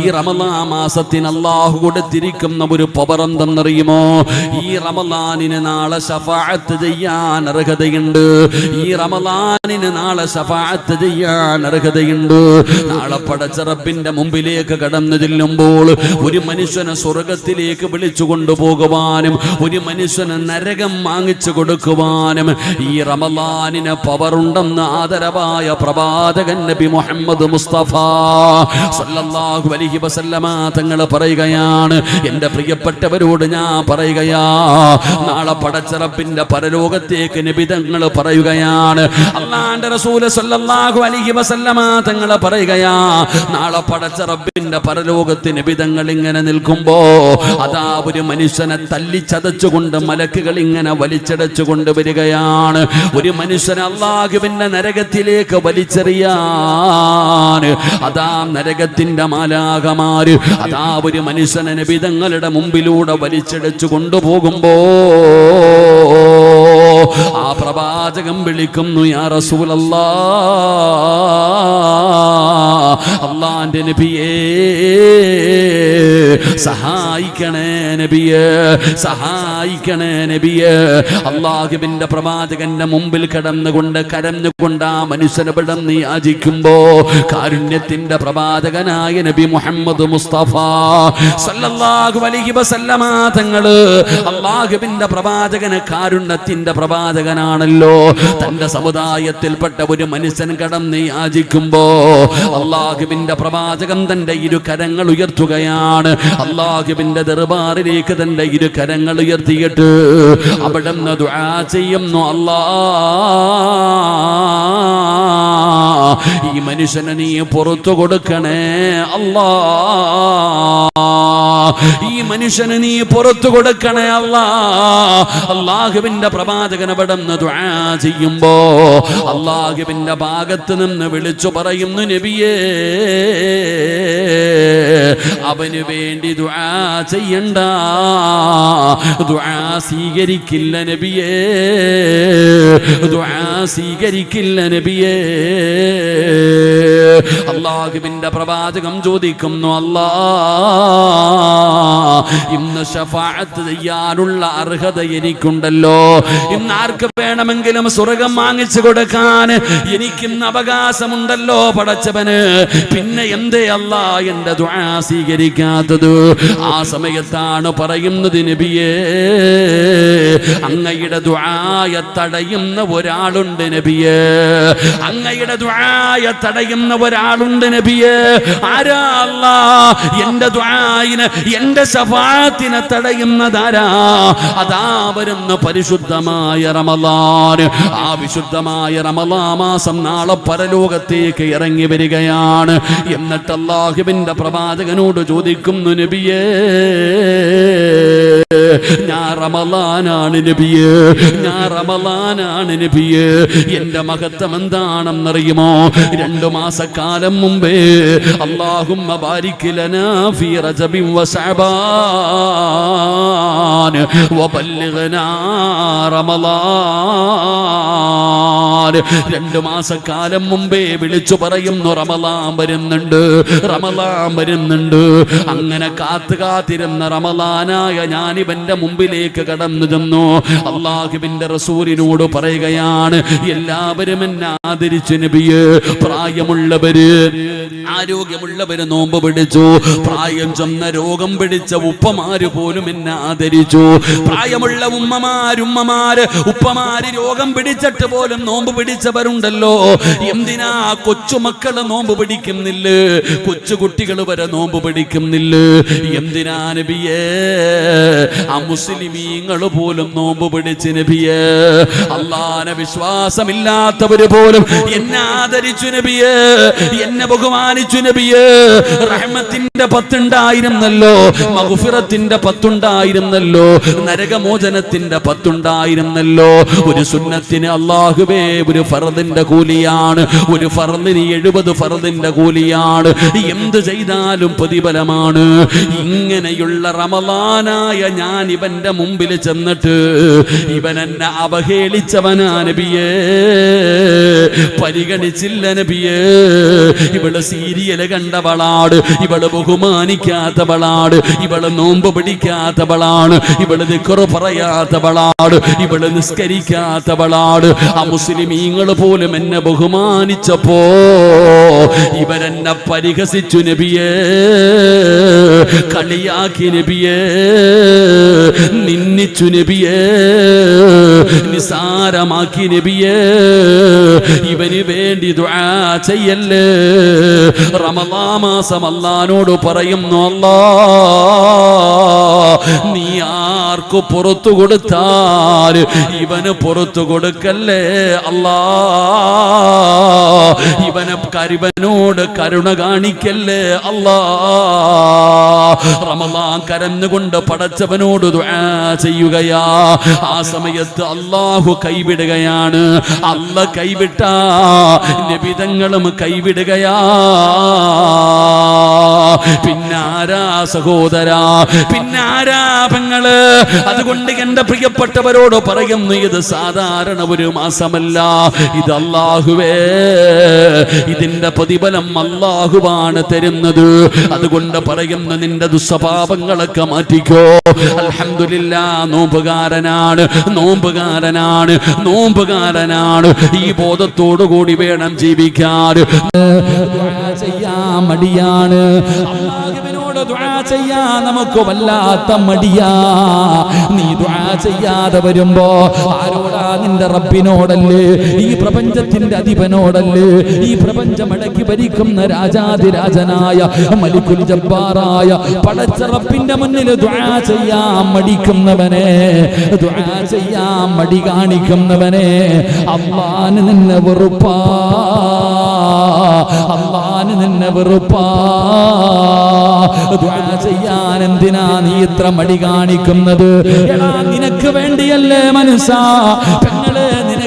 ഈ റമലാ മാസത്തിന് അള്ളാഹു കൊടുത്തിരിക്കുന്ന ഒരു പവർ എന്തെന്നറിയുമോ ഈ റമലാനിന് നാളെ ഷഫാഅത്ത് ചെയ്യാൻ അർഹതയുണ്ട്. ഈ റമലാനിന് നാളെ ഷഫാഅത്ത് ചെയ്യാൻ അർഹതയുണ്ട്. നാളെ പടച്ച റബ്ബിന്റെ മുമ്പിലേക്ക് കടന്നു ചെല്ലുമ്പോൾ ഒരു മനുഷ്യനെ സ്വർഗത്തിലേക്ക് വിളിച്ചു കൊണ്ടുപോകുവാനും ഒരു മനുഷ്യന് നരകം വാങ്ങിച്ചു കൊടുക്കുവാനും ഈ റമലാനിന് പവറുണ്ടെന്ന് ആദരവായ പ്രവാചകൻ നബി മുഹമ്മദ് മുസ്തഫ സല്ലല്ലാഹു അലൈഹി വസല്ലമ തങ്ങൾ പറയുകയാണ് എന്റെ പ്രിയപ്പെട്ടവരോട് ഞാൻ പറയുകയാ നാളെ പടച്ചറപ്പിന്റെ പരലോകത്തേക്ക് നിബിതങ്ങൾ പറയുകയാണ്. അള്ളാന്റെ റസൂല സല്ലല്ലാഹു അലൈഹി വസല്ലമ തങ്ങൾ പറയുകയാ നാളെ പടച്ചറപ്പിന്റെ പരലോകത്ത് നബി തങ്ങൾ ഇങ്ങനെ നിൽക്കുമ്പോ അതാ ഒരു മനുഷ്യനെ തല്ലിച്ചതച്ചുകൊണ്ട് മലക്കുകൾ ഇങ്ങനെ വലിച്ചടച്ചുകൊണ്ട് വരികയാണ്. ഒരു മനുഷ്യനെ അള്ളാഹുവിന്റെ നരകത്തിലേക്ക് വലിച്ചെറിയാൻ അതാ നരകത്തിന്റെ മാലാകമാര് അതാ ഒരു മനുഷ്യനെ നബിതങ്ങളുടെ മുമ്പിലൂടെ വലിച്ചടച്ചു കൊണ്ടുപോകുമ്പോ ആ പ്രവാചകം വിളിക്കുന്നു യാ റസൂലല്ലാ അള്ളാന്റെ നബിയേ സഹായിക്കണേ നബിയേ സഹായിക്കണേ നബിയേ. അള്ളാഹുബിന്റെ പ്രവാചകന്റെ മുമ്പിൽ കിടന്നുകൊണ്ട് കരഞ്ഞുകൊണ്ട് ആ മനുഷ്യനെ വിടന്ന് യാചിക്കുമ്പോ കാരുണ്യത്തിന്റെ പ്രവാചകനായ നബി മുഹമ്മദ് മുസ്തഫ സല്ലല്ലാഹു അലൈഹി വസല്ലമ തങ്ങൾ അള്ളാഹുബിന്റെ പ്രവാചകന് കാരുണ്യത്തിന്റെ പ്രവാചകനാണല്ലോ. തന്റെ സമുദായത്തിൽപ്പെട്ട ഒരു മനുഷ്യൻ കടന്ന് യാചിക്കുമ്പോ അള്ളാഹുവിന്റെ പ്രവാചകൻ തന്റെ ഇരു കരങ്ങൾ ഉയർത്തുകയാണ്. അള്ളാഹുവിന്റെ ദർബാറിലേക്ക് തന്റെ ഇരു കരങ്ങൾ ഉയർത്തിയിട്ട് അവിടെ ചെയ്യുന്നു അല്ലാ. ഈ മനുഷ്യനെ നീ പുറത്തു കൊടുക്കണേ. അല്ലാ. ഈ മനുഷ്യന് നീ പുറത്തു കൊടുക്കണേ അല്ലാ. അള്ളാഹുവിന്റെ പ്രവാചകൻ അവിടെ ചെയ്യുമ്പോ അള്ളാഹുവിന്റെ ഭാഗത്ത് നിന്ന് വിളിച്ചു പറയുന്നു നബിയേ അവന് വേണ്ടി ദുആ ചെയ്യണ്ട. ദുആ സ്വീകരിക്കില്ല നബിയേ. ദുആ സ്വീകരിക്കില്ല നബിയേ. അള്ളാഹുവിന്റെ പ്രവാചകം ചോദിക്കുന്നു അല്ലാ ഇന്ന് ഷഫാഅത്ത് ചെയ്യാനുള്ള അർഹത എനിക്കുണ്ടല്ലോ. ഇന്ന് ആർക്ക് വേണമെങ്കിലും സ്വർഗം വാങ്ങിച്ചു കൊടുക്കാൻ എനിക്കിന്ന് അവകാശമുണ്ടല്ലോ പടച്ചവന്. പിന്നെ എന്തേ അല്ല എന്റെ സ്വീകരിക്കാത്തത്? ആ സമയത്താണ് പറയുന്നത് നബിയേ അങ്ങയുടെ ദുആയ തടയുന്ന ഒരാളുണ്ട് നബിയേ. അങ്ങയുടെ ദുആയ തടയുന്ന ഒരാളുണ്ട് നബിയെ. ആരാ എന്റെ ദ്വായിന് എന്റെ സഫാത്തിനെ തടയുന്നതാരാ? അതാ വരുന്ന പരിശുദ്ധമായ റമലാൻ. ആ വിശുദ്ധമായ റമലാ മാസം നാളെ പരലോകത്തേക്ക് ഇറങ്ങി വരികയാണ്. എന്നിട്ട് അള്ളാഹുവിന്റെ പ്രവാചകനോട് ചോദിക്കുന്നു നബിയേ ഞാൻ റമലാനാണ് നബിയേ. ഞാൻ റമലാനാണ് നബിയേ. എന്റെ മഹത്വം എന്താണെന്നറിയുമോ? രണ്ടു മാസക്കാലം മുമ്പേ അള്ളാഹുമ്മ ബാരിക്കലന ലനാ ഫീ റജബിൻ വസഅബാൻ വബല്ലിഗ്നാ റമളാൻ രണ്ട് മാസക്കാലം മുമ്പേ വിളിച്ചു പറയുന്നു റമളാൻ വരുന്നുണ്ട് റമളാൻ വരുന്നുണ്ട്. അങ്ങനെ കാത്തു കാത്തിരുന്ന റമലാനായ ഞാൻ ഇവന്റെ മുമ്പിലേക്ക് കടന്നു ചെന്നു. അള്ളാഹുവിന്റെ റസൂലിനോട് പറയുകയാണ് എല്ലാവരും എന്നെ ആദരിച്ചു നബിയെ പ്രായമുള്ളവര് ആരോഗ്യമുള്ളവര് നോമ്പ് പിടിച്ചു. പ്രായം ചെന്ന രോഗം പിടിച്ച ഉപ്പമാര് പോലും എന്നെ ആദരിച്ചു. പ്രായമുള്ള ഉമ്മമാരുമ്മമാര് ഉപ്പമാര് രോഗം പിടിച്ചിട്ട് പോലും നോമ്പ് പിടിച്ചവരുണ്ടല്ലോ. എന്തിനാ കൊച്ചുമക്കൾ നോമ്പ് പിടിക്കുന്നില്ല? കൊച്ചുകുട്ടികൾ വരെ നോമ്പ് പിടിക്കുന്നില്ല. എന്തിനാ നബിയേ? ആ മുസ്ലിമീങ്ങൾ പോലും നോമ്പ് പിടിച്ച് നബിയേ. അള്ളാനെ വിശ്വാസമില്ലാത്തവര് പോലും എന്നെ ആദരിച്ചു നബിയേ. എന്നെ ബഹുമാനിച്ചു നബിയേ. റഹ്മത്തിന്റെ പത്തുണ്ടായിരുന്നല്ലോ. മഹുഫിറത്തിന്റെ പത്തുണ്ടായിരുന്നല്ലോ. നരകമോചനത്തിന്റെ പത്തുണ്ടായിരുന്നല്ലോ. ഒരു സുന്നത്തിന് അള്ളാഹുവേ ഒരു ഫറദിന്റെ കൂലിയാണ്. ഒരു ഫറദിന് എഴുപത് ഫറദിന്റെ കൂലിയാണ്. എന്ത് ചെയ്താലും പ്രതിഫലമാണ്. ഇങ്ങനെയുള്ള റമലാനായ ഞാൻ ഇവന്റെ മുമ്പിൽ ചെന്നിട്ട് ഇവൻ എന്നെ അവഹേളിച്ചവനാ നബിയേ. പരിഗണിച്ചില്ല നബിയേ. ഇവൾ സീരിയൽ കണ്ടവളാട് ഇവൾ ബഹുമാനിക്കാത്തവളാട് ഇവൾ നോമ്പ് പിടിക്കാത്തവളാണ്. ഇവൾ നിക്കുറ പറയാത്തവളാട് ഇവൾ നിസ്കരിക്കാത്തവളാട് ആ മുസ്ലിമീങ്ങൾ പോലും എന്നെ ബഹുമാനിച്ചപ്പോ ഇവരെന്നെ പരിഹസിച്ചു നബിയേ. കളിയാക്കി നബിയേ. നിന്നിച്ചു നബിയേ. നിസാരമാക്കി നബിയേ ഇവന് വേണ്ടി ദുആ ചെയ്യല്ലേ? റമദാ മാസം അല്ലാനോട് പറയുന്നു അല്ലാ നീ ആർക്കു പുറത്തു കൊടുത്താൽ ഇവന് പുറത്തു കൊടുക്കല്ലേ? അല്ലാ ഇവനെ കരിവനോട് കരുണ കാണിക്കല്ലേ? അല്ലാ റമദാൻ കരഞ്ഞുകൊണ്ട് പടച്ചവനോട് ചെയ്യുകയാ. ആ സമയത്ത് അള്ളാഹു കൈവിടുകയാണ്. അല്ല കൈവിട്ട. നബിതങ്ങളും കൈവിടുകയാ. പിന്നാരാ സഹോദരാ? പിന്നാരാ പെങ്ങൾ? അതുകൊണ്ട് എന്റെ പ്രിയപ്പെട്ടവരോട് പറയുന്നു ഇത് സാധാരണ ഒരു മാസമല്ല. ഇത് അള്ളാഹുവേ ഇതിന്റെ പ്രതിഫലം അള്ളാഹുവാണ് തരുന്നത്. അതുകൊണ്ട് പറയുന്നു നിന്റെ ദുസ്വഭാവങ്ങളൊക്കെ മാറ്റിക്കോ. അലഹമില്ല നോമ്പുകാരനാണ് നോമ്പുകാരനാണ് നോമ്പുകാരനാണ്. ഈ ബോധത്തോടു കൂടി വേണം ജീവിക്കാൻ. ചെയ്യാമടിയാണ് ദുആ ചെയ്യാൻ നമുക്ക് വല്ലാത്ത മടിയാ. നീ ദുആ ചെയ്യാതെ വരുമ്പോ ആരോടാ നിന്റെ റബ്ബിനോടല്ലേ? ഈ പ്രപഞ്ചത്തിന്റെ അധിപനോടല്ലേ? ഈ പ്രപഞ്ചം അടക്കി ഭരിക്കുന്ന രാജാതിരാജനായ മലിക്കുൽ ജബ്ബാറായ പടച്ച റബ്ബിന്റെ മുന്നിൽ ദുആ ചെയ്യാൻ മടിക്കുന്നവനെ ദുആ ചെയ്യാൻ മടി കാണിക്കുന്നവനെ അള്ളാന് നിന്നെ വെറുപ്പാ. നിന്നെ വെറുപ്പാ. ചെയ്യാൻ എന്തിനാ നീ ഇത്ര മടി കാണിക്കുന്നത്? നിനക്ക് വേണ്ടിയല്ലേ മനസ്സാ.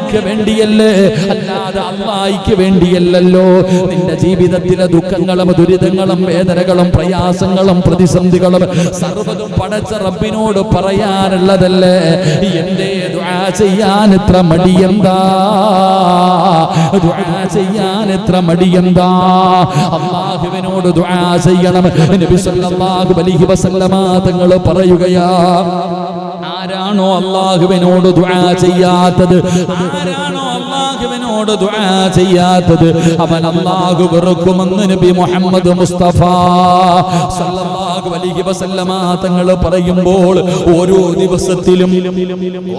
നിനക്ക് വേണ്ടിയല്ലേ? അല്ലാതെ അള്ളായിക്ക് വേണ്ടിയല്ലല്ലോ. നിന്റെ ജീവിതത്തിലെ ദുഃഖങ്ങളും ദുരിതങ്ങളും വേദനകളും പ്രയാസങ്ങളും പ്രതിസന്ധികളും സർവതും പടച്ച റബ്ബിനോട് പറയാനുള്ളതല്ലേ? എന്റെ ചെയ്യാൻ എത്ര മടിയെന്താ? ചെയ്യാൻ എത്ര മടിയെന്താ? അള്ളാഹുവിനോട് ചെയ്യണം. നബി സല്ലല്ലാഹു അലൈഹി വസല്ലമ പറയുകയാ ആരാണോ അള്ളാഹുവിനോട് ചെയ്യാത്തത്? ആരാണോ അള്ളാഹുവിനോട് ദുആ ചെയ്യാത്തത് അവൻ അള്ളാഹു വെറുക്കുമെന്ന് നബി മുഹമ്മദ് മുസ്തഫ സല്ലല്ലാഹു അലൈഹി വസല്ലമ തങ്ങൾ പറയുമ്പോൾ ഓരോ ദിവസത്തിലും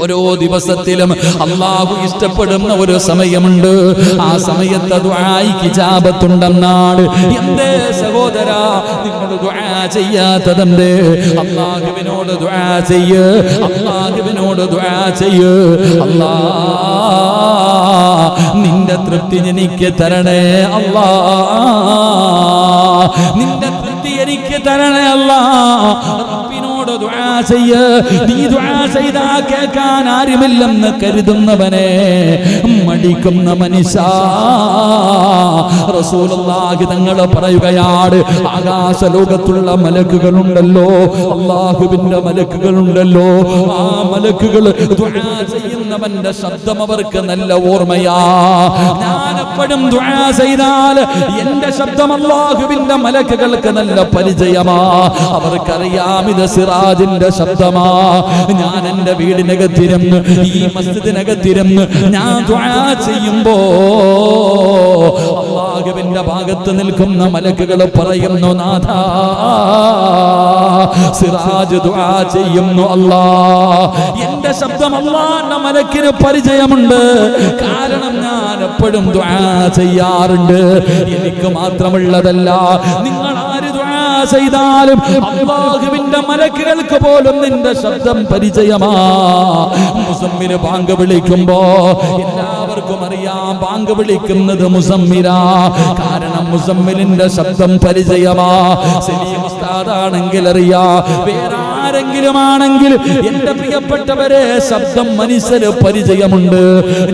ഓരോ ദിവസത്തിലും അള്ളാഹു ഇഷ്ടപ്പെടുന്ന ഒരു സമയമുണ്ട്. ആ സമയത്ത് ദുആയിക്ക് ജാപത്തുണ്ടെന്നാണ് എന്തേ സഹോദര നിങ്ങൾ ദുആ ചെയ്യാത്തതെന്തേ? അള്ളാഹുവിനോട് ദുആ ചെയ്യ് അള്ളാഹുവിനോട് ദുആ ചെയ്യ്. അല്ലാ നിന്റെ തൃപ്തി എനിക്ക് തരണേ അല്ലാ. നിന്റെ തൃപ്തി എനിക്ക് തരണേ അല്ലാ. റബ്ബിനോട് ദുആ ചെയ്യ്. നീ ദുആ ചെയ്താ കേൾക്കാൻ ആരുമില്ലെന്ന് കരുതുന്നവനെ മടിക്കുന്ന മനുഷ്യ. റസൂലുള്ളാഹി തങ്ങൾ പറയുകയാണ് ആകാശ ലോകത്തുള്ള മലക്കുകളുണ്ടല്ലോ അള്ളാഹുവിന്റെ മലക്കുകളുണ്ടല്ലോ. ആ മലക്കുകൾ ദുആ ചെയ്യുന്നവന്റെ ശബ്ദം അവർക്ക് നല്ല ഓർമ്മയാ. ഞാനെപ്പോഴും ദുആ ചെയ്താൽ എന്റെ ശബ്ദം അള്ളാഹുവിന്റെ മലക്കുകൾക്ക് നല്ല പരിചയമാ. അവർക്കറിയാം ഇത് സിറാജിന്റെ ശബ്ദമാ. ഞാൻ എന്റെ വീടിനകത്തിരുന്ന് ഈ മസ്ജിദിനകത്തിരുന്ന് ഞാൻ ചെയ്യുമ്പോ അള്ളാഹുവിന്റെ ഭാഗത്ത് നിൽക്കുന്ന മലക്കുകൾ പറയുന്നു നാഥ സിറാജ് ദുആ ചെയ്യുന്നു അല്ലാ എന്റെ ശബ്ദം അള്ളാന്റെ മലക്കിന് പരിചയമുണ്ട്. കാരണം ഞാൻ എപ്പോഴും ദുആ ചെയ്യാറുണ്ട്. എനിക്ക് മാത്രമുള്ളതല്ല നിങ്ങൾ ആര് ചെയ്താലും അള്ളാഹുവിന്റെ മലക്കുകൾക്ക് പോലും നിന്റെ ശബ്ദം പരിചയമാ. മുസമ്മിന് ബാങ്ക് വിളിക്കുമ്പോ എല്ലാവർക്കും അറിയാം പാങ്ക് വിളിക്കുന്നത് മുസമ്മിര കാരണം മുസമ്മിലിന്റെ ശബ്ദം പരിചയമാ. സലീം ഉസ്താദാണെങ്കിൽ അറിയാ വേറെ ആരെങ്കിലും ആണെങ്കിൽ എന്റെ പ്രിയപ്പെട്ടവരെ ശബ്ദം മനുഷ്യര് പരിചയമുണ്ട്.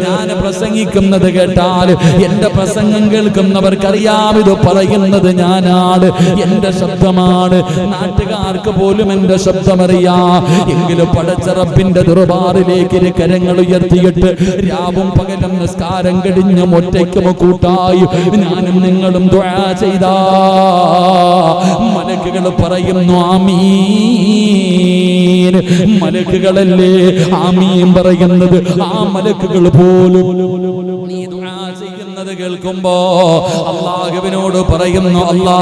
ഞാൻ പ്രസംഗിക്കുന്നത് കേട്ടാൽ എന്റെ പ്രസംഗം കേൾക്കുന്നവർക്കറിയാം ഇത് പറയുന്നത് ഞാനാണ്. എന്റെ ശബ്ദമാണ്. നാട്ടുകാർക്ക് പോലും എന്റെ ശബ്ദമറിയാ. എങ്കിലും പടച്ചറപ്പിന്റെ ദുർബാറിലേക്ക് കരങ്ങൾ ഉയർത്തിയിട്ട് രാവും പകലും നിസ്കാരം കഴിഞ്ഞ് ഒറ്റയ്ക്കും കൂട്ടായി ഞാനും നിങ്ങളും ദ്വാ ചെയ്താ. മലക്കുകൾ പറയുന്നു ആമീൻ. മലക്കുകളല്ലേ? ആമീൻ പറയുന്നത്. ആ മലക്കുകൾ പോലും കേൾക്കുമ്പോ അള്ളാഹുവിനോട് പറയുന്നു അല്ലാ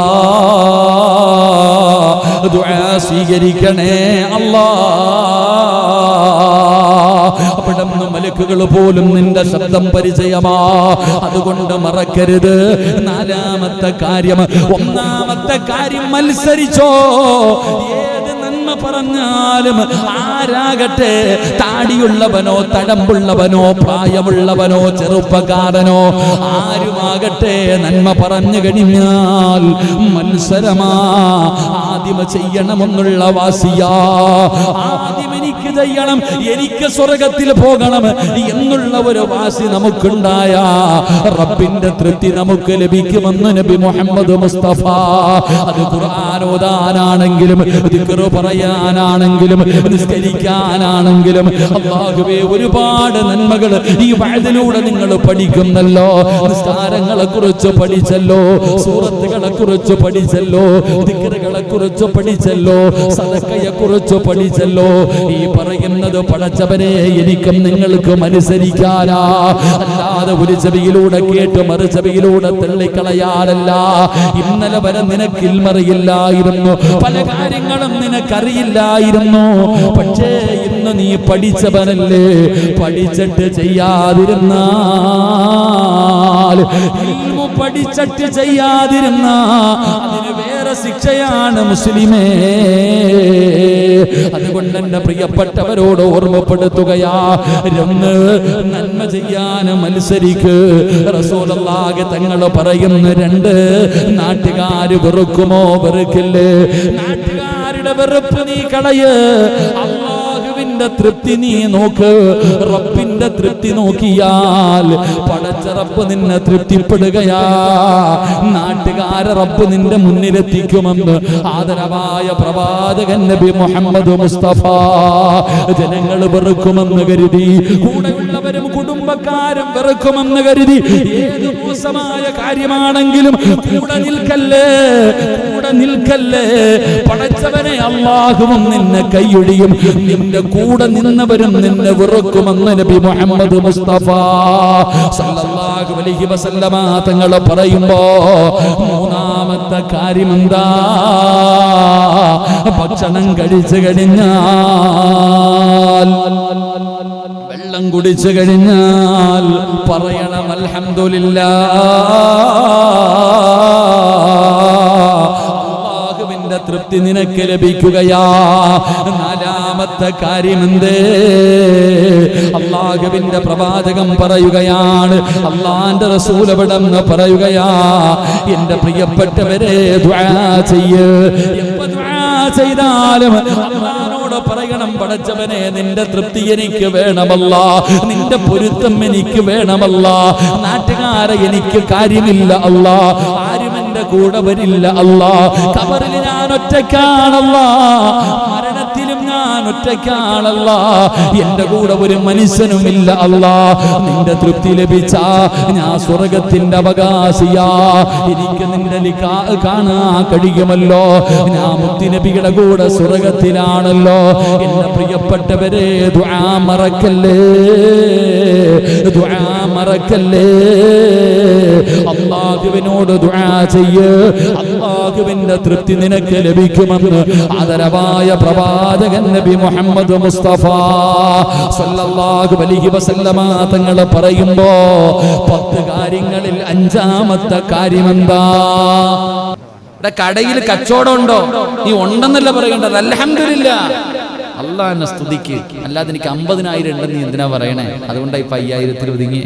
സ്വീകരിക്കണേ അല്ലാ. അവിടെ നിന്ന് മലക്കുകൾ പോലും നിന്റെ ശബ്ദം പരിചയമാ. അതുകൊണ്ട് മറക്കരുത്. നാലാമത്തെ കാര്യം ഒന്നാമത്തെ കാര്യം മത്സരിച്ചോ. പറഞ്ഞാലും ആരാകട്ടെ താടിയുള്ളവനോ തടമ്പുള്ളവനോ പ്രായമുള്ളവനോ ചെറുപ്പക്കാരനോ ആരുമാകട്ടെ നന്മ പറഞ്ഞു കഴിഞ്ഞാൽ മത്സരമാ. ആദ്യം ചെയ്യണമെന്നുള്ള വാസിയാ. ആദ്യം എനിക്ക് ചെയ്യണം എനിക്ക് സ്വർഗത്തിൽ പോകണം എന്നുള്ള ഒരു വാസി നമുക്കുണ്ടായ. റബ്ബിന്റെ തൃപ്തി നമുക്ക് ലഭിക്കുമെന്ന് നബി മുഹമ്മദ് മുസ്തഫ. അത് ഖുർആൻ ഓതാനാണെങ്കിലും ദിക്റ് പറയാനാണെങ്കിലും നിസ്കരിക്കാനാണെങ്കിലും അള്ളാഹുവേ ഒരുപാട് നന്മകൾ ഈ വയതിലൂടെ നിങ്ങൾ പഠിക്കുന്നല്ലോ. നിസ്കാരങ്ങളെ കുറിച്ച് പഠിച്ചല്ലോ സൂറത്തുകളെ കുറിച്ച് പഠിച്ചല്ലോ ദിക്റുകളെ കുറിച്ച് പഠിച്ചല്ലോ. സദക്കയെ കുറിച്ച് പഠിച്ചല്ലോ. ഈ പറയുന്നത് പടച്ചവനെ എനിക്കും നിങ്ങൾക്കും അനുസരിക്കാനാ. അല്ലാതെ ഒരു ചെവിയിലൂടെ കേട്ട് മറു ചെവിയിലൂടെ തള്ളിക്കളയാനല്ല. ഇന്നലെ വരെ നിനക്ക് ഇൽമറിയില്ലായിരുന്നു. പല കാര്യങ്ങളും നിനക്കറിയില്ലായിരുന്നു. പക്ഷേ ഇന്ന് നീ പഠിച്ചവനല്ലേ. പഠിച്ചിട്ട് ചെയ്യാതിരുന്നാൽ ഇൽമു പഠിച്ചിട്ട് ചെയ്യാതിരുന്ന അതിന് വേറെ ശിക്ഷയാണ് മുസ്ലിമേ. അതുകൊണ്ട് എന്റെ പ്രിയപ്പെട്ടവരോട് ഓർമ്മപ്പെടുത്തുകയാ. രണ്ട് നന്മ ചെയ്യാൻ മത്സരിക്ക് റസൂലല്ലാഹ് തങ്ങൾ പറയുന്ന രണ്ട് നാട്ടുകാര് വെറുക്കുമോ? വെറുക്കില്ലേ? നാട്ടുകാരുടെ വെറുപ്പ് നീ കളയ്. അള്ളാഹുവിന്റെ തൃപ്തി നീ നോക്ക്. റബ്ബിന്റെ തൃപ്തി നോക്കിയാൽ പടച്ച റബ്ബ് നിന്നെ തൃപ്തിപ്പെടുകയാ. നാട്ടുകാര റബ്ബ് നിന്റെ മുന്നിലെത്തിക്കുമെന്ന് ആദരവായ പ്രവാചകൻ നബി മുഹമ്മദ് മുസ്തഫ ജനങ്ങൾ വെറുക്കുമെന്ന് കരുതി. കൂടെയുള്ളവരും കുടുംബക്കാരും വെറുക്കുമെന്ന് കരുതി ഏത് മോശമായ കാര്യമാണെങ്കിലും കൂടെ നിൽക്കല്ലേ കൂടെ നിൽക്കല്ലേ. പടച്ചവനെ അള്ളാഹുവും നിന്നെ കൈയൊഴിയും നിന്റെ കൂടെ നിന്നവരും നിന്നെ വെറുക്കുമെന്ന് നബി മുഹമ്മദ് മുസ്തഫ സല്ലല്ലാഹു അലൈഹി വസല്ലമ തങ്ങൾ പറയുമ്പോ മൂന്നാമത്തെ കാര്യം എന്താ ഭക്ഷണം കഴിച്ചു കഴിഞ്ഞാൽ വെള്ളം കുടിച്ചു കഴിഞ്ഞാൽ പറയണം അള്ളാഹുവിന്റെ തൃപ്തി നിനക്ക് ലഭിക്കുകയാ. നാലാമത്തെ കാര്യമെന്തേ? അള്ളാഹുവിന്റെ പ്രവാചകം പറയുകയാണ് അള്ളാന്റെ റസൂലപടം പറയുകയാ എന്റെ പ്രിയപ്പെട്ടവരെ ചെയ്യ്. ചെയ്താലും പറയണം പടച്ചവനെ നിന്റെ തൃപ്തി എനിക്ക് വേണമല്ല. നിന്റെ പൊരുത്തം എനിക്ക് വേണമല്ല. നാട്ടുകാരെ എനിക്ക് കാര്യമില്ല അല്ല. ആരും എന്റെ കൂടെ വരില്ല അല്ല. കബറിൽ ഞാൻ ഒറ്റക്കാണല്ല ഞാൻ ഒറ്റക്കാണല്ല എന്റെ കൂടെ ഒരു മനുഷ്യനുമില്ല അല്ലാ. നിന്റെ തൃപ്തി ലഭിച്ച ഞാൻ സ്വർഗത്തിന്റെ അവകാശിയാ. എനിക്ക് നിന്റെ കാണാൻ കഴിയുമല്ലോ. ഞാൻ മുത്തിനബിയുടെ കൂടെ സ്വർഗത്തിലാണല്ലോ. എന്റെ പ്രിയപ്പെട്ടവരെ ദുആ മറക്കല്ലേ? ദുആ മറക്കല്ലേ? അള്ളാഹുവിനോട് ദുആ അള്ളാഹുവിന്റെ തൃപ്തി നിനക്ക് ലഭിക്കുമെന്ന് ആദരവായ പ്രവാചകൻ നബി മുഹമ്മദ് മുസ്തഫ സല്ലല്ലാഹു അലൈഹി വസല്ലമ തങ്ങൾ പറയുമ്പോ പത്ത് കാര്യങ്ങളിൽ അഞ്ചാമത്തെ കാര്യമെന്താ? കടയിൽ കച്ചവടം ഉണ്ടോ? നീ ഉണ്ടെന്നല്ല പറയണ്ടത്. അൽഹംദുലില്ല അള്ളാഹിനെ സ്തുതിക്ക് അല്ലാതെ എനിക്ക് അമ്പതിനായിരം ഉണ്ടെന്ന് എന്തിനാ പറയണേ? അതുകൊണ്ടാണ് ഇപ്പൊ അയ്യായിരത്തിൽ ഒതുങ്ങി.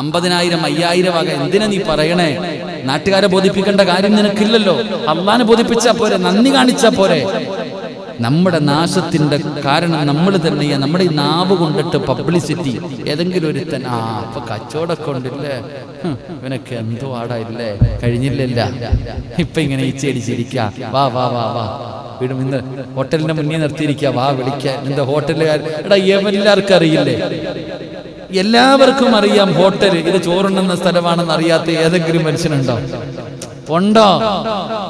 അമ്പതിനായിരം അയ്യായിരം ആകെ എന്തിനാ നീ പറയണേ? നാട്ടുകാരെ ബോധിപ്പിക്കേണ്ട കാര്യം നിനക്കില്ലല്ലോ. അള്ളാനെ ബോധിപ്പിച്ചാ പോരെ നന്ദി കാണിച്ചാ പോരെ. നമ്മുടെ നാശത്തിന്റെ കാരണം നമ്മൾ തന്നെയാ. നമ്മുടെ ഈ നാവ് കൊണ്ടിട്ട് പബ്ലിസിറ്റി. ഏതെങ്കിലും ഒരുത്തൻ ആ അപ്പൊ കച്ചവടമൊക്കെ ഉണ്ടല്ലേ? ഇവനൊക്കെ എന്തോ ആടായില്ലേ? കഴിഞ്ഞില്ലല്ല. ഇപ്പൊ ഇങ്ങനെ ഈ ഈച്ചയടിച്ചിരിക്ക വാ വാ വാ വാ. വീടും ഇന്ന് ഹോട്ടലിന്റെ മുന്നിൽ നിർത്തിയിരിക്കുക വാ വിളിക്കാൻ എന്താ ഹോട്ടലുകാർ എടാ എല്ലാവർക്കും അറിയില്ലേ? എല്ലാവർക്കും അറിയാം ഹോട്ടൽ ഇത് ചോറുണ്ടെന്ന സ്ഥലമാണെന്ന് അറിയാത്ത ഏതെങ്കിലും മനുഷ്യനുണ്ടോ? ഉണ്ടോ?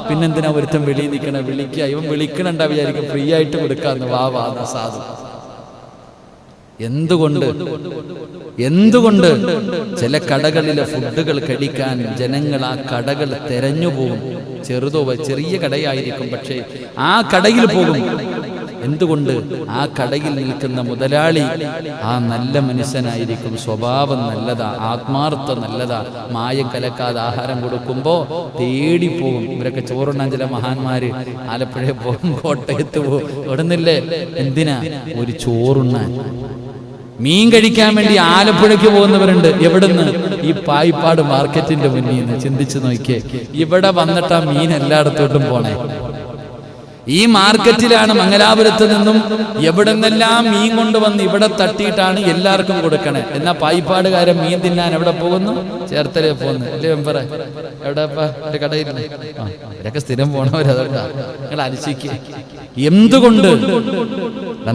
പിന്നെന്തിനാ ഒരുത്തൻ വെളിയിൽ നിൽക്കണ? വിളിക്കുക ഇവൻ വിളിക്കണണ്ട വിചാരിക്കും. ഫ്രീ ആയിട്ട് കൊടുക്കാന്ന് വാ വാ സാധു എന്തുകൊണ്ട്? എന്തുകൊണ്ട് ചില കടകളിലെ ഫുഡുകൾ കഴിക്കാൻ ജനങ്ങൾ ആ കടകൾ തെരഞ്ഞു പോകും? ചെറുതോ ചെറിയ കടയായിരിക്കും. പക്ഷേ ആ കടയിൽ പോകും. എന്തുകൊണ്ട് ആ കടയിൽ നിൽക്കുന്ന മുതലാളി ആ നല്ല മനുഷ്യനായിരിക്കും. സ്വഭാവം നല്ലതാ ആത്മാർത്ഥ നല്ലതാ. മായം കലക്കാതെ ആഹാരം കൊടുക്കുമ്പോ തേടി പോകും ഇവരൊക്കെ ചോറുണ്ണാൻ ചില മഹാന്മാര് ആലപ്പുഴ പോകും കോട്ടയത്ത് പോകും. ഇവിടുന്നില്ലേ എന്തിനാ? ഒരു ചോറുണ്ണാൻ. മീൻ കഴിക്കാൻ വേണ്ടി ആലപ്പുഴയ്ക്ക് പോകുന്നവരുണ്ട്. എവിടുന്ന്? ഈ പായിപ്പാട് മാർക്കറ്റിന്റെ മുന്നിൽ നിന്ന്. ചിന്തിച്ചു നോക്കിയേ. ഇവിടെ വന്നിട്ടാ മീൻ എല്ലായിടത്തോട്ടും പോണേ. ഈ മാർക്കറ്റിലാണ് മംഗലാപുരത്ത് നിന്നും എവിടെ നിന്നെല്ലാം മീൻ കൊണ്ടുവന്ന് ഇവിടെ തട്ടിയിട്ടാണ് എല്ലാവർക്കും കൊടുക്കണേ. എന്നാ പായിപ്പാടുകാരൻ മീൻ തിന്നാൻ എവിടെ പോകുന്നു? ചേർത്തലേ പോകുന്നു. അല്ലേ വെമ്പറ എവിടെ കടയിൽ അവരൊക്കെ സ്ഥിരം പോണവരതുകൊണ്ടാ നിങ്ങൾ അരിശിക്ക് എന്തുകൊണ്ട്?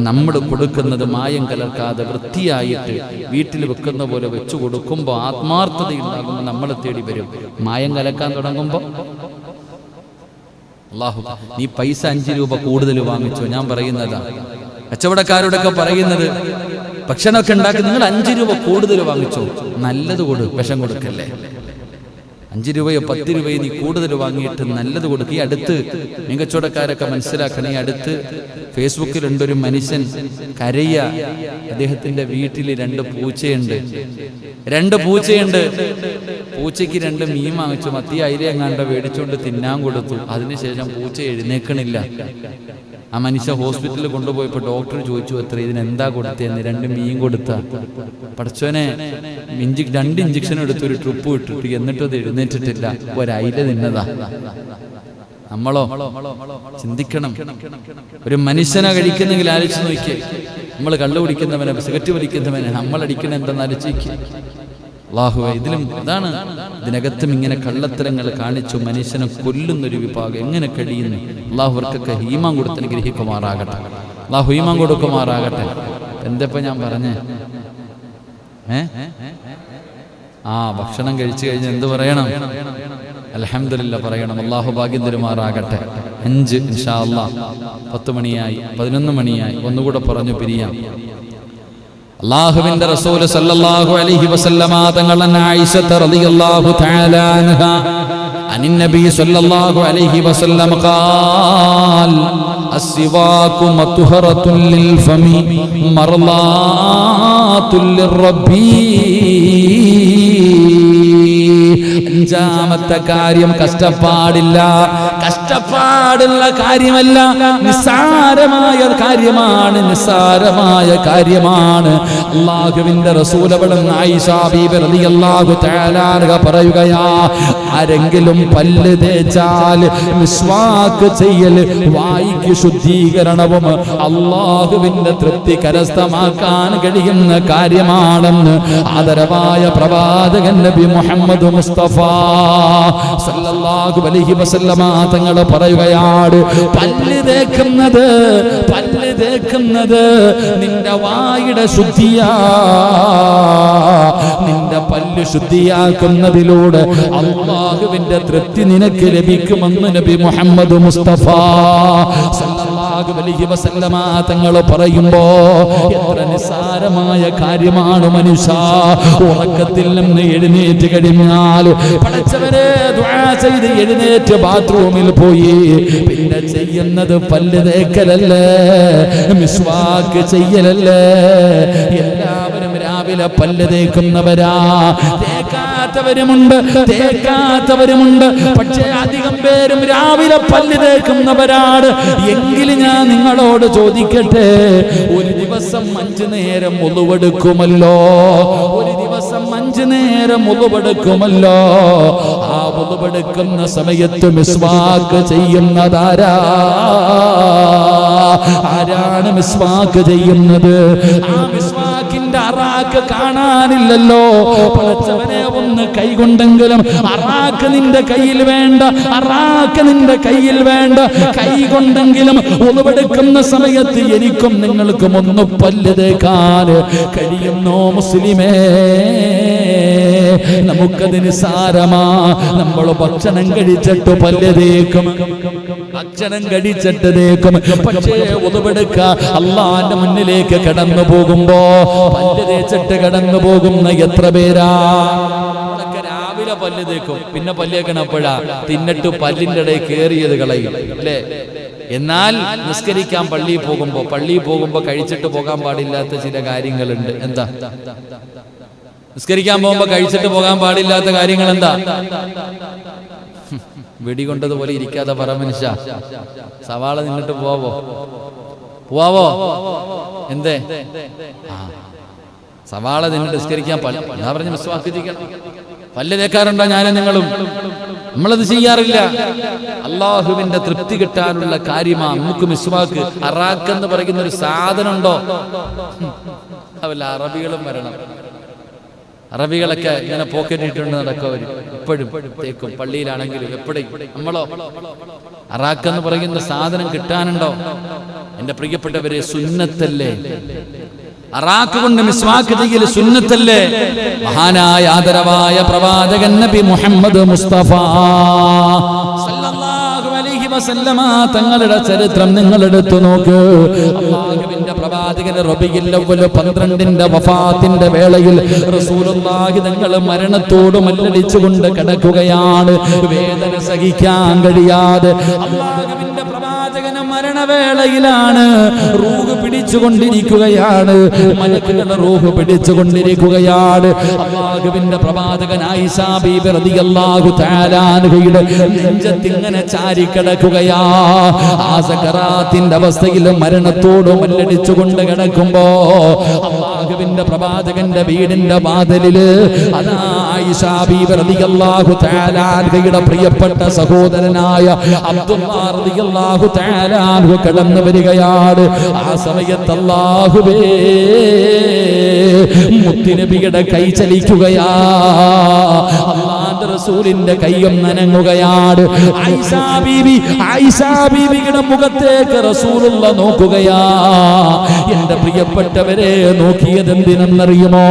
നമ്മൾ കൊടുക്കുന്നത് മായം കലർക്കാതെ വൃത്തിയായിട്ട് വീട്ടിൽ വെക്കുന്ന പോലെ വെച്ചു കൊടുക്കുമ്പോൾ ആത്മാർത്ഥത ഉണ്ടാകുമ്പോൾ നമ്മളെ തേടി വരും. മായം കലക്കാൻ തുടങ്ങുമ്പോൾ അള്ളാഹു നീ പൈസ അഞ്ച് രൂപ കൂടുതൽ വാങ്ങിച്ചോ? ഞാൻ പറയുന്നതാ. കച്ചവടക്കാരോടൊക്കെ പറയുന്നത് ഭക്ഷണമൊക്കെ ഉണ്ടാക്കി നിങ്ങൾ അഞ്ച് രൂപ കൂടുതൽ വാങ്ങിച്ചോ? നല്ലത് കൊടു വിഷം കൊടുക്കല്ലേ? അഞ്ച് രൂപയോ പത്ത് രൂപയോ നീ കൂടുതൽ വാങ്ങിയിട്ട് നല്ലത് കൊടുക്കുക ഈ അടുത്ത് മികച്ചവടക്കാരൊക്കെ മനസ്സിലാക്കണേ. ഈ അടുത്ത് ഫേസ്ബുക്കിലുണ്ട് ഒരു മനുഷ്യൻ കരയ്യ അദ്ദേഹത്തിന്റെ വീട്ടിൽ രണ്ട് പൂച്ചയുണ്ട്. രണ്ട് പൂച്ചയുണ്ട്. പൂച്ചയ്ക്ക് രണ്ട് മീൻ വാങ്ങിച്ചു. മത്തി അയില എങ്ങാണ്ട് മേടിച്ചുകൊണ്ട് തിന്നാൻ കൊടുത്തു. അതിനുശേഷം പൂച്ച എഴുന്നേക്കണില്ല. ആ മനുഷ്യ ഹോസ്പിറ്റലിൽ കൊണ്ടുപോയപ്പോൾ ഡോക്ടർ ചോദിച്ചു എത്ര ഇതിന് എന്താ കൊടുത്തതെന്ന്? രണ്ട് മീൻ കൊടുത്ത. പടച്ചോനെ ഇഞ്ചി രണ്ട് ഇഞ്ചക്ഷൻ എടുത്ത് ഒരു ട്രിപ്പ് ഇട്ടിട്ട്. എന്നിട്ടും അത് എഴുന്നേറ്റിട്ടില്ല. ഒരയില നിന്നതാ നമ്മളോ ചിന്തിക്കണം. ഒരു മനുഷ്യനെ കഴിക്കുന്നെങ്കിൽ ആലോചിച്ച് നോക്കിയേ. നമ്മൾ കള്ളു കുടിക്കുന്നവനെ സിഗരറ്റ് വലിക്കുന്നവനെ. നമ്മൾ അടിക്കണ എന്തെന്ന് ആലോചിക്കുക അള്ളാഹുവെ ഇതിലും അതാണ്. ഇതിനകത്തും ഇങ്ങനെ കള്ളത്തരങ്ങൾ കാണിച്ചു മനുഷ്യനെ കൊല്ലുന്ന ഒരു വിഭാഗം എങ്ങനെ കഴിയുന്നു? അള്ളാഹു അവർക്കൊക്കെ ഹീമാൻ കൊടുത്ത് അനുഗ്രഹിക്കുമാറാകട്ടെ. അള്ളാഹു ഹീമാൻ കൊടുക്കുമാറാകട്ടെ. എന്തപ്പോ ഞാൻ പറഞ്ഞേ? ഏ? ആ ഭക്ഷണം കഴിച്ചു കഴിഞ്ഞാൽ എന്ത് പറയണം? അലഹമില്ല പറയണം. അള്ളാഹു ഭാഗ്യം തരുമാറാകട്ടെ. അഞ്ച് ഇൻഷാ അള്ളാഹ് പത്ത് മണിയായി പതിനൊന്ന് മണിയായി. ഒന്നുകൂടെ പറഞ്ഞു പിരിയാം. അള്ളാഹുവിന്റെ റസൂൽ സല്ലല്ലാഹു അലൈഹി വസല്ലമ തങ്ങൾ ആയിഷ റളിയല്ലാഹു തആല അൻഹ عن النبي صلى الله عليه وسلم قال السواك مطهرة للفم مرضاة للرب അഞ്ചാമത്തെ കാര്യം കഷ്ടപ്പാടില്ല. കഷ്ടപ്പാടുള്ള കാര്യമല്ല നിസ്സാരമായ കാര്യമാണ് നിസ്സാരമായ കാര്യമാണ്. അള്ളാഹുവിന്റെ അൻഹ പറയുകയാ ആരെങ്കിലും പല്ല് തേച്ചാൽ മിസ്വാക്ക് ചെയ്യൽ വായിക്ക് ശുദ്ധീകരണവും അള്ളാഹുവിന്റെ തൃപ്തി കരസ്ഥമാക്കാൻ കഴിയുന്ന കാര്യമാണെന്ന് ആദരവായ പ്രവാചകൻ നബി മുഹമ്മദ് മുസ്തഫ സല്ലല്ലാഹു അലൈഹി വസല്ലമ തങ്ങൾ പറയുകയാണ് പല്ല് തേക്കുന്നത് പല്ല് തേക്കുന്നത് നിന്റെ വായുടെ ശുദ്ധിയാ. നിന്റെ പല്ല് ശുദ്ധിയാക്കുന്നതിലൂടെ അള്ളാഹുവിന്റെ തൃപ്തി നിനക്ക് ലഭിക്കുമെന്ന് നബി മുഹമ്മദ് മുസ്തഫ സല്ലല്ലാഹു അലൈഹി വസല്ലമ തങ്ങൾ പറയുമ്പോ എത്ര നിസ്സാരമായ കാര്യമാണ് മനുഷ്യ. ഉറക്കത്തിൽ നിന്ന് എഴുന്നേറ്റ് കഴിഞ്ഞാൽ പഠിച്ചവരെ ചെയ്ത് എഴുന്നേറ്റ് ബാത്റൂമിൽ പോയി. പിന്നെ ചെയ്യുന്നത് പല്ല് തേക്കലല്ലേ? മിസ്വാക്ക് ചെയ്യലല്ലേ? രാവിലെ പല്ല് തേക്കുന്നവരാ. തേക്കാത്തവരുമുണ്ട് തേക്കാത്തവരുമുണ്ട്. പക്ഷേ അധികം പേരും രാവിലെ പല്ല് തേക്കുന്നവരാണ്. എങ്കിലും ഞാൻ നിങ്ങളോട് ചോദിക്കട്ടെ ഒരു ദിവസം അഞ്ചു നേരം മുതുവെടുക്കുമല്ലോ ഒരു ദിവസം അഞ്ചു നേരം മുതുവെടുക്കുമല്ലോ ആ മുതുവെടുക്കുന്ന സമയത്ത് മിസ്വാക്ക് ചെയ്യുന്നതാരാ? ആരാണ് മിസ്വാക്ക് ചെയ്യുന്നത്? ആ കാണാനില്ലല്ലോ. പടച്ചവനെ ഒന്ന് കൈകൊണ്ടെങ്കിലും അറാക്ക് നിന്റെ കയ്യിൽ വേണ്ട അറാക്ക് നിന്റെ കയ്യിൽ വേണ്ട. കൈ കൊണ്ടെങ്കിലും ഉളവെടുക്കുന്ന സമയത്ത് എനിക്കും നിങ്ങൾക്കും ഒന്ന് പല്ല് തേക്കാൻ കഴിയുന്നോ മുസ്ലിമേ? നമുക്കതിന് സാരമാ. നമ്മൾ ഭക്ഷണം കഴിച്ചിട്ട് പല്ല് തേക്കും. ഭക്ഷണം കടിച്ചിട്ട് തേക്കും പക്ഷേ ഉതവെടുക്ക അള്ളാന്റെ മുന്നിലേക്ക് കടന്നു പോകുമ്പോ പല്ല് തേച്ചിട്ട് കടന്നു പോകുന്ന എത്ര പേരാ? രാവിലെ പല്ല് തേക്കും. പിന്നെ പല്ലേക്കണപ്പോഴാ തിന്നിട്ട് പല്ലിന്റെ ഇടയിൽ കേറിയത് കളയും. അല്ലേ? എന്നാൽ നിസ്കരിക്കാൻ പള്ളിയിൽ പോകുമ്പോ പള്ളിയിൽ പോകുമ്പോ കഴിച്ചിട്ട് പോകാൻ പാടില്ലാത്ത ചില കാര്യങ്ങളുണ്ട്. എന്താ? നിസ്കരിക്കാൻ പോകുമ്പോ കഴിച്ചിട്ട് പോകാൻ പാടില്ലാത്ത കാര്യങ്ങൾ എന്താ വെടികൊണ്ടതുപോലെ ഇരിക്കാതെ പറ മനുഷ്യ. സവാള നിന്നിട്ട് പോവോ പോവോ എന്തേ. സവാള നിന്നിട്ട് നിസ്കരിക്കാൻ ഞാൻ പറഞ്ഞ് വിശ്വാസിക്കണം പല്ല് തേക്കാറുണ്ടോ ഞാനും നിങ്ങളും? നമ്മളത് ചെയ്യാറില്ല. അള്ളാഹുവിന്റെ തൃപ്തി കിട്ടാനുള്ള കാര്യമാ നമുക്ക് മിസ്വാക്ക്. അറാക്ക് എന്ന് പറയുന്ന ഒരു സാധനം ഉണ്ടോ അവല്ല അറബികളും വരണം. അറബികളൊക്കെ ഇങ്ങനെ പോക്കറ്റ് ഇട്ടുകൊണ്ട് നടക്കും അവർ ഇപ്പോഴും തേക്കും. പള്ളിയിലാണെങ്കിലും എപ്പോഴും നമ്മളോ അറാക്ക് എന്ന് പറയുന്ന സാധനം കിട്ടാനുണ്ടോ? എന്റെ പ്രിയപ്പെട്ടവരെ സുന്നത്തല്ലേ? അറാക്ക് കൊണ്ട് മിസ്വാക്ക് ചെയ്യൽ സുന്നത്തല്ലേ? മഹാനായ ആദരവായ പ്രവാചകൻ നബി മുഹമ്മദ് മുസ്തഫ തങ്ങളുടെ ചരിത്രം നിങ്ങൾ എടുത്തു നോക്ക്. അള്ളാഹുവിന്റെ പ്രവാചകൻ റബിയിൽ അവ്വൽ പന്ത്രണ്ടിന്റെ വഫാത്തിന്റെ വേളയിൽ റസൂലുള്ളാഹി തങ്ങൾ മരണത്തോട് മല്ലടിച്ചുകൊണ്ട് കിടക്കുകയാണ്. വേദന സഹിക്കാൻ കഴിയാതെ. അള്ളാഹുവിന്റെ പ്രവാചകന് മരണവേളയിലാണ്. റൂഹ് പിടിച്ചുകൊണ്ടിരിക്കുകയാണ്. മലക്കുകൾ റൂഹ് പിടിച്ചുകൊണ്ടിരിക്കുകയാണ്. അള്ളാഹുവിന്റെ പ്രവാചകൻ ആയിഷാ ബീബി റളിയല്ലാഹു തആല അൻഹയുടെ നെഞ്ചത്തിങ്ങനെ ചാരിക്കിടക്കുകയാ. ആ സക്കറാത്തിന്റെ അവസ്ഥയിൽ മരണത്തോട് മല്ലടിച്ചുകൊണ്ട് കിടക്കുമ്പോ അള്ളാഹുവിന്റെ പ്രവാചകന്റെ വീടിന്റെ വാതിലിൽ അതായിഷാബിയുടെ പ്രിയപ്പെട്ട സഹോദരനായ അബ്ദുല്ലാഹു അൻഹു കടന്നു വരികയാണ്. ആ സമയത്ത് അല്ലാഹുവേ മുത്തിനബിയുടെ കൈ ചലിക്കുകയാ. റസൂലിന്റെ കൈയും നനങ്ങുകയാണ് ആയിഷാ ബീബി ആയിഷാ ബീബിയുടെ മുഖത്തേക്ക് റസൂലുള്ള നോക്കുകയാ. എന്റെ പ്രിയപ്പെട്ടവരെ നോക്കിയത് എന്തിനെന്നറിയുമോ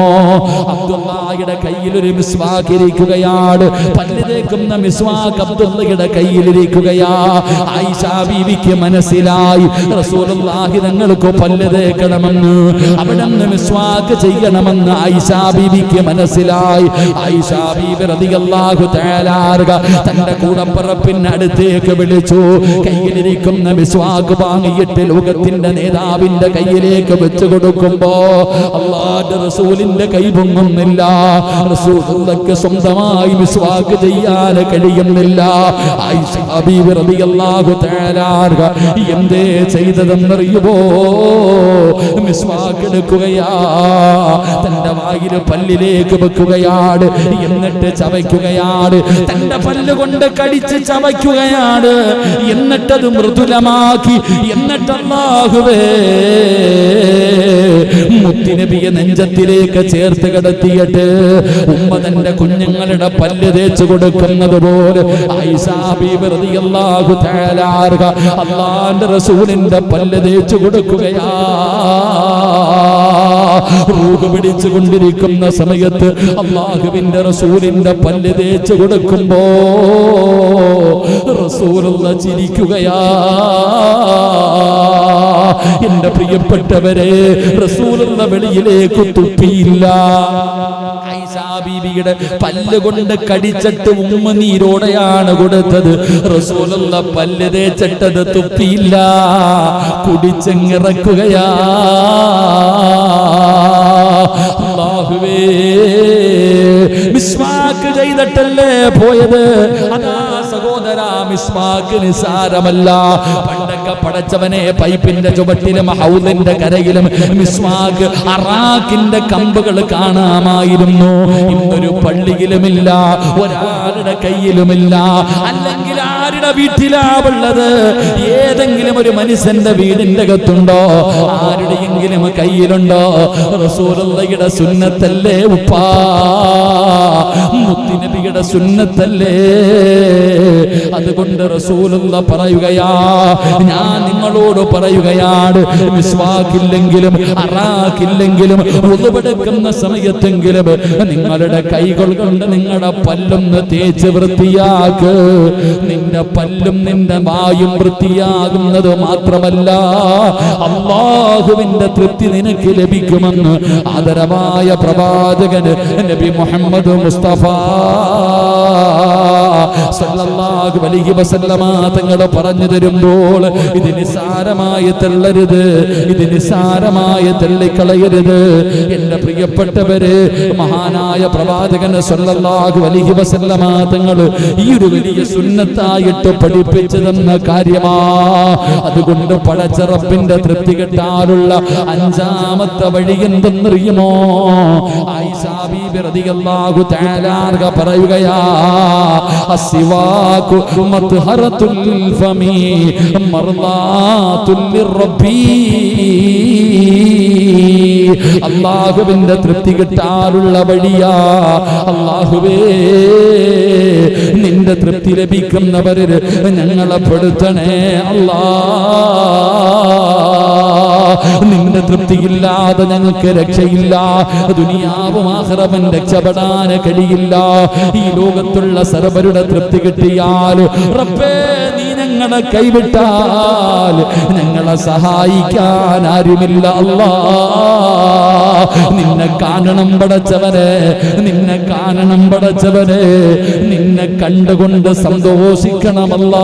അബ്ദുള്ളയുടെ കയ്യിൽ ഒരു മിസ്വാക്ക് ഇരിക്കുകയാണ് പല്ല് തേക്കുന്ന മിസ്വാക്ക് അബ്ദുള്ളയുടെ കയ്യിലിരിക്കുകയാ. ഐഷാ ബീവിക്ക് മനസ്സിലായി റസൂലുള്ളാഹി തങ്ങൾക്ക് പല്ല് തേക്കണമെന്ന് അവിടെ നിന്ന് മിസ്വാക്ക് ചെയ്യണമെന്ന് ആയിഷാ ബീവിക്ക് മനസ്സിലായി. ആയിഷാ ബീബി റളിയല്ലാഹു തആല അൻഹ തന്റെ കൂടപ്പറപ്പിന് അടുത്തേക്ക് വിളിച്ചു. കയ്യിലിരിക്കുന്ന മിസ്വാക്ക് വാങ്ങിയിട്ട് ലോകത്തിന്റെ നേതാവിന്റെ കയ്യിലേക്ക് വെച്ചു കൊടുക്കുമ്പോ അള്ളാന്റെ റസൂലിന്റെ കൈ പൊങ്ങുന്നില്ല. റസൂലുള്ളക്ക് സ്വന്തമായി മിസ്വാക്ക് ചെയ്യാൻ കഴിയുന്നില്ല. എന്തേ ചെയ്തതെന്നറിയുമോ? മിസ്വാക്ക് എടുക്കുകയാ. തന്റെ വായിൽ പല്ലിലേക്ക് വെക്കുകയാണ്. എന്നിട്ട് ചവയ്ക്കുകയാണ് തന്റെ പല്ലുകൊണ്ട് കടിച്ച് ചവയ്ക്കുകയാണ് എന്നിട്ടത് മൃദുലമാക്കി. എന്നിട്ട് അല്ലാഹുവേ മുത്തിനബിയെ നെഞ്ചത്തിലേക്ക് ചേർത്ത് കിടത്തിയിട്ട് ഉമ്മ തന്റെ കുഞ്ഞുങ്ങളുടെ പല്ല് തേച്ചു കൊടുക്കുന്നത് പോലെ അള്ളാന്റെ റസൂലിന്റെ പല്ല് തേച്ചു കൊടുക്കുകയാ. റൂഹ് പിടിച്ചു കൊണ്ടിരിക്കുന്ന സമയത്ത് അള്ളാഹുവിന്റെ റസൂലിന്റെ പല്ല് തേച്ചു കൊടുക്കുമ്പോ റസൂലുള്ള ചിരിക്കുകയാ. എന്റെ പ്രിയപ്പെട്ടവരെ റസൂലുള്ള വെളിയിലേക്ക് തുപ്പിയില്ല. ആയിഷാ ബീവിയുടെ പല്ല് കൊണ്ട് കടിച്ചിട്ട് ഉമ്മ നീരോടെയാണ് കൊടുത്തത്. റസൂലുള്ള പല്ല് തേച്ചിട്ടത് തുപ്പിയില്ല. കുടിച്ചെങ്ങിറക്കുകയാ അല്ലാഹുവേ മിസ്വാക്ക് ചെയ്തിട്ടല്ലേ പോയത്? അതാ സഹോദര മിസ്വാക്ക് നിസാരമല്ല പണ്ടൊക്കെ പടച്ചവനെ പൈപ്പിന്റെ ചുവട്ടിലും ഹൗലിന്റെ കരയിലും മിസ്മാക്ക് അറാക്കിന്റെ കമ്പുകൾ കാണാമായിരുന്നു. ഇന്നൊരു പള്ളിയിലുമില്ല ഒരാളുടെ കയ്യിലുമില്ല. അല്ലെങ്കിൽ ആരുടെ വീട്ടിലാവുള്ളത് ഏതെങ്കിലും ഒരു മനുഷ്യന്റെ വീടിന്റെ അകത്തുണ്ടോ? ആരുടെയെങ്കിലും കയ്യിലുണ്ടോ? റസൂലയുടെ സുന്നത്തല്ലേ ഉപ്പാ? മുത്തിനബിയുടെ സുന്നത്തല്ലേ? അതുകൊണ്ട് റസൂലുള്ള പറയുകയാ ഞാൻ നിങ്ങളോട് പറയുകയാണ് വിശ്വാക്കില്ലെങ്കിലും അറാക്കില്ലെങ്കിലും ഒതുവെടുക്കുന്ന സമയത്തെങ്കിലും നിങ്ങളുടെ കൈകൾ കൊണ്ട് നിങ്ങളുടെ പല്ലൊന്ന് തേച്ച് വൃത്തിയാക്ക്. നിന്റെ പല്ലും നിന്റെ വായും വൃത്തിയാകുന്നത് മാത്രമല്ല അള്ളാഹുവിന്റെ തൃപ്തി നിനക്ക് ലഭിക്കുമെന്ന് ആദരവായ പ്രവാചകൻ നബി മുഹമ്മദ് മുസ്തഫ. സല്ലല്ലാഹു അലൈഹി വസല്ലമ പറഞ്ഞു തരുമ്പോൾ ഇത് നിസാരമായി തള്ളരുത് ഇത് നിസാരമായി തള്ളിക്കളയരുത്. എന്റെ പ്രിയപ്പെട്ടവര് മഹാനായ പ്രവാചകൻ സല്ലല്ലാഹു അലൈഹി വസല്ലമ തങ്ങൾ ഈ ഒരു വലിയ സുന്നത്തായിട്ട് പഠിപ്പിച്ചു തന്ന കാര്യമാ. അതുകൊണ്ട് പടച്ചറപ്പിന്റെ തൃപ്തി കിട്ടാനുള്ള അഞ്ചാമത്തെ വഴി എന്തെന്നറിയുമോ? പറയുകയാ അസ്സിവാകു മത്ഹറത്തുൽ ഫമി مرضاة للربي അള്ളാഹുവിന്റെ തൃപ്തി കിട്ടാനുള്ള വഴിയാ. അള്ളാഹുവേ നിന്റെ തൃപ്തി ലഭിക്കുന്നവരിൽ ഞങ്ങളെ പെടുത്തണേ അല്ലാ നിന്റെ തൃപ്തിയില്ലാതെ ഞങ്ങൾക്ക് രക്ഷയില്ല. ദുനിയാവും രക്ഷപ്പെടാൻ കഴിയില്ല. ഈ ലോകത്തുള്ള സർവരുടെ തൃപ്തി കിട്ടിയാലും റബ്ബേ നീ ഞങ്ങളെ കൈവിട്ടാൽ ഞങ്ങളെ സഹായിക്കാൻ ആരുമില്ല അല്ലാ. നിന്നെ കാണണം പടച്ചവരെ നിന്നെ കാണണം പടച്ചവരെ നിന്നെ കണ്ടുകൊണ്ട് സന്തോഷിക്കണമല്ല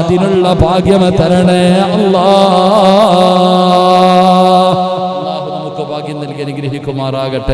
അതിനുള്ള ഭാഗ്യം തരണേ അല്ലാ. ഭാഗ്യം നൽകി അനുഗ്രഹിക്കുമാറാകട്ടെ.